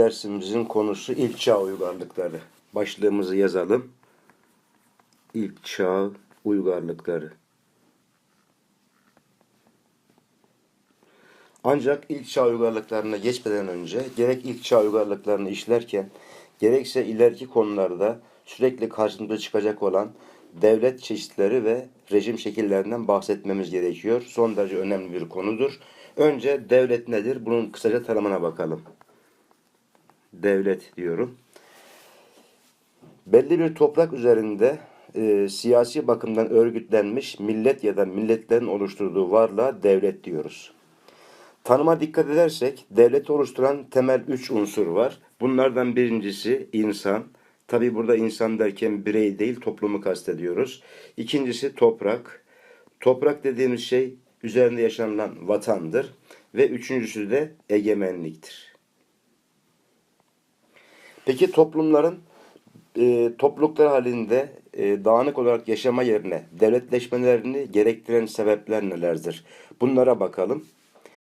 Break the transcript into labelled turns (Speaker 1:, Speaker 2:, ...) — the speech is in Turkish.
Speaker 1: dersimizin konusu ilk çağ uygarlıkları. Başlığımızı yazalım. İlk çağ uygarlıkları. Ancak ilk çağ uygarlıklarına geçmeden önce gerek ilk çağ uygarlıklarını işlerken gerekse ileriki konularda sürekli karşımıza çıkacak olan devlet çeşitleri ve rejim şekillerinden bahsetmemiz gerekiyor. Son derece önemli bir konudur. Önce devlet nedir? Bunun kısaca tanımına bakalım. Devlet diyorum. Belli bir toprak üzerinde e, siyasi bakımdan örgütlenmiş millet ya da milletlerin oluşturduğu varlığa devlet diyoruz. Tanıma dikkat edersek devleti oluşturan temel üç unsur var. Bunlardan birincisi insan. Tabi burada insan derken birey değil toplumu kastediyoruz. İkincisi toprak. Toprak dediğimiz şey üzerinde yaşanılan vatandır. Ve üçüncüsü de egemenliktir. Peki toplumların e, topluluklar halinde e, dağınık olarak yaşama yerine devletleşmelerini gerektiren sebepler nelerdir? Bunlara bakalım.